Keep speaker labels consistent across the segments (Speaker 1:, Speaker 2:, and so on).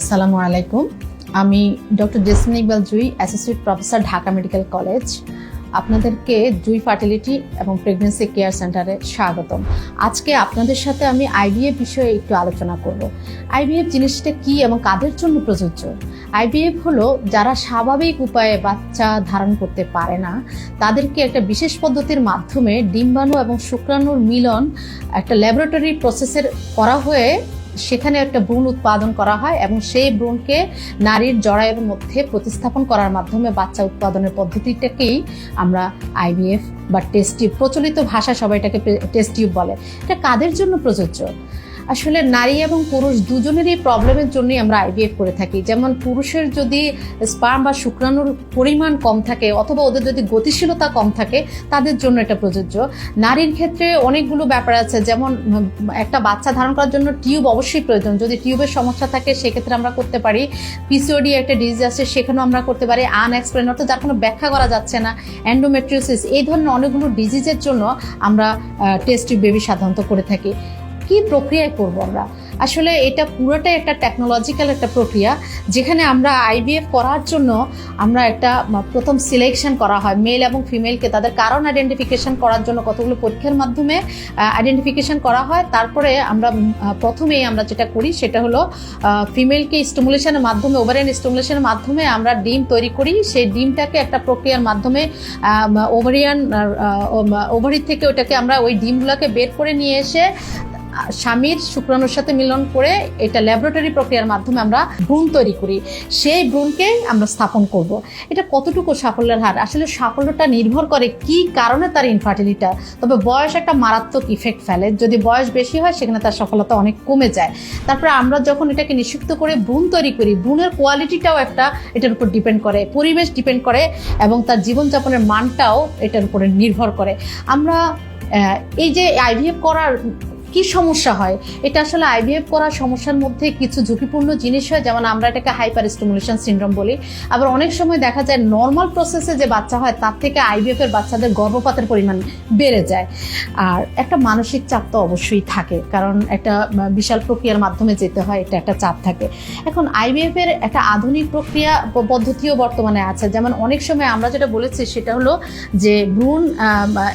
Speaker 1: আসসালামু আলাইকুম। আমি doctor Jesmin Iqbal Jui, associate professor, Dhaka medical college. আপনাদেরকে জুই ফার্টিলিটি এবং প্রেগনেন্সি কেয়ার সেন্টারে স্বাগতম। আজকে আপনাদের সাথে আমি আইভিএফ বিষয়ে একটু আলোচনা করব। আইভিএফ জিনিসটা কি এবং কাদের জন্য প্রযোজ্য? আইভিএফ হলো যারা স্বাভাবিক উপায়ে বাচ্চা ধারণ করতে পারে না, তাদেরকে একটা বিশেষ পদ্ধতির মাধ্যমে ডিম্বাণু এবং শুক্রাণুর মিলন একটা ল্যাবরেটরি প্রসেসের করা হয়ে সেখানে একটা ভ্রূণ উৎপাদন করা হয় এবং সেই ভ্রূণকে নারীর জড়ায়ের মধ্যে প্রতিস্থাপন করার মাধ্যমে বাচ্চা উৎপাদনের পদ্ধতিটাকেই আমরা আইভিএফ বা টেস্টিউব প্রচলিত ভাষা সবাইটাকে এটাকে টেস্ট বলে। এটা কাদের জন্য প্রযোজ্য? আসলে নারী এবং পুরুষ দুজনেরই প্রবলেমের জন্যই আমরা আইভিএফ করে থাকি। যেমন পুরুষের যদি স্পার্ম বা শুক্রাণুর পরিমাণ কম থাকে অথবা ওদের যদি গতিশীলতা কম থাকে, তাদের জন্য এটা প্রযোজ্য। নারীর ক্ষেত্রে অনেকগুলো ব্যাপার আছে। যেমন, একটা বাচ্চা ধারণ করার জন্য টিউব অবশ্যই প্রয়োজন। যদি টিউবের সমস্যা থাকে, সেক্ষেত্রে আমরা করতে পারি। পিসিওডি একটা ডিজিজ আছে, সেখানেও আমরা করতে পারি। আনএক্সপ্লেন অর্থাৎ যার কোনো ব্যাখ্যা করা যাচ্ছে না। অ্যান্ডোমেট্রিওসিস এই ধরনের অনেকগুলো ডিজিজের জন্য আমরা টেস্ট বেবি সাধারণত করে থাকি। কি প্রক্রিয়ায় করব আমরা? আসলে এটা পুরোটাই একটা টেকনোলজিক্যাল একটা প্রক্রিয়া, যেখানে আমরা আইভিএফ করার জন্য আমরা একটা প্রথম সিলেকশন করা হয় মেল এবং ফিমেলকে তাদের কারণ আইডেন্টিফিকেশন করার জন্য কতগুলো পরীক্ষার মাধ্যমে আইডেন্টিফিকেশন করা হয়। তারপরে আমরা প্রথমেই আমরা যেটা করি সেটা হলো ফিমেলকে স্টিমুলেশনের মাধ্যমে ওভারিয়ান স্টিমুলেশনের মাধ্যমে আমরা ডিম তৈরি করি। সেই ডিমটাকে একটা প্রক্রিয়ার মাধ্যমে ওভারিয়ান ওভারি থেকে ওটাকে আমরা ওই ডিমগুলোকে বের করে নিয়ে এসে স্বামীর শুক্রাণুর সাথে মিলন করে এটা ল্যাবরেটরি প্রক্রিয়ার মাধ্যমে আমরা ভ্রূণ তৈরি করি। সেই ভ্রূণকে আমরা স্থাপন করব। এটা কতটুকু সাফল্যের হার? আসলে সাফল্যটা নির্ভর করে কি কারণে তার ইনফার্টিলিটা তবে বয়স একটা মারাত্মক ইফেক্ট ফেলে। যদি বয়স বেশি হয়, সেখানে তার সফলতা অনেক কমে যায়। তারপরে আমরা যখন এটাকে নিষিক্ত করে ভ্রূণ তৈরি করি, ভ্রূণের কোয়ালিটিটাও একটা এটার উপর ডিপেন্ড করে, পরিবেশ ডিপেন্ড করে এবং তার জীবনযাপনের মানটাও এটার উপরে নির্ভর করে। আমরা এই যে আইভিএফ করার কি সমস্যা হয়? এটা আসলে আইভিএফ করার সমস্যার মধ্যে কিছু ঝুঁকিপূর্ণ জিনিস হয়, যেমন আমরা এটাকে হাইপার স্টিমুলেশন সিন্ড্রোম বলি। আবার অনেক সময় দেখা যায় নর্মাল প্রসেসে যে বাচ্চা হয়, তার থেকে আইভিএফ এর বাচ্চাদের গর্ভপাতের পরিমাণ বেড়ে যায়। আর একটা মানসিক চাপ তো অবশ্যই থাকে, কারণ একটা বিশাল প্রক্রিয়ার মাধ্যমে যেতে হয়, এটা একটা চাপ থাকে। এখন আইভিএফ এর একটা আধুনিক প্রক্রিয়া পদ্ধতিও বর্তমানে আছে। যেমন অনেক সময় আমরা যেটা বলেছি, সেটা হলো যে ভ্রূণ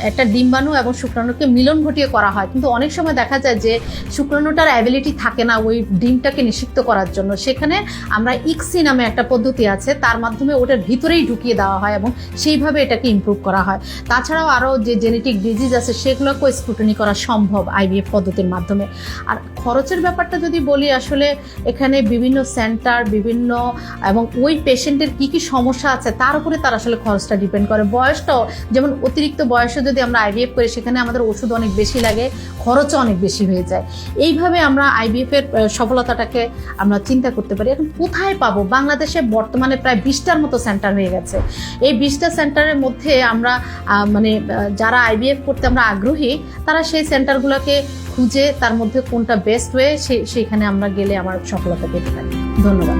Speaker 1: একটা ডিম্বাণু এবং শুক্রাণুকে মিলন ঘটিয়ে করা হয়। কিন্তু অনেক সময় দেখা যায় যে শুক্রাণুটার অ্যাবিলিটি থাকে না ওই ডিমটাকে নিষিক্ত করার জন্য। সেখানে আমরা ইক্সি নামে একটা পদ্ধতি আছে, তার মাধ্যমে ওটার ভিতরেই ঢুকিয়ে দেওয়া হয় এবং সেইভাবে এটাকে ইমপ্রুভ করা হয়। তাছাড়াও আরও যে জেনেটিক ডিজিজ আছে, সেগুলোকেও স্ক্রুটনি করা সম্ভব আইভিএফ পদ্ধতির মাধ্যমে। আর খরচের ব্যাপারটা যদি বলি, আসলে এখানে বিভিন্ন সেন্টার বিভিন্ন এবং ওই পেশেন্টের কি কি সমস্যা আছে, তার উপরে তার আসলে খরচটা ডিপেন্ড করে। বয়সটাও, যেমন অতিরিক্ত বয়সে যদি আমরা আইভিএফ করি, সেখানে আমাদের ওষুধ অনেক বেশি লাগে, খরচও অনেক বেশি হয়ে যায়। এইভাবে আমরা আইভিএফ এর সফলতাটাকে আমরা চিন্তা করতে পারি। এখন কোথায় পাবো? বাংলাদেশে বর্তমানে প্রায় বিশটার মতো সেন্টার হয়ে গেছে। এই বিশটা সেন্টারের মধ্যে আমরা মানে যারা আইভিএফ করতে আমরা আগ্রহী, তারা সেই সেন্টারগুলোকে খুঁজে তার মধ্যে কোনটা বেস্ট ওয়ে সেইখানে আমরা গেলে আমার সফলতা পেতে পারি। ধন্যবাদ।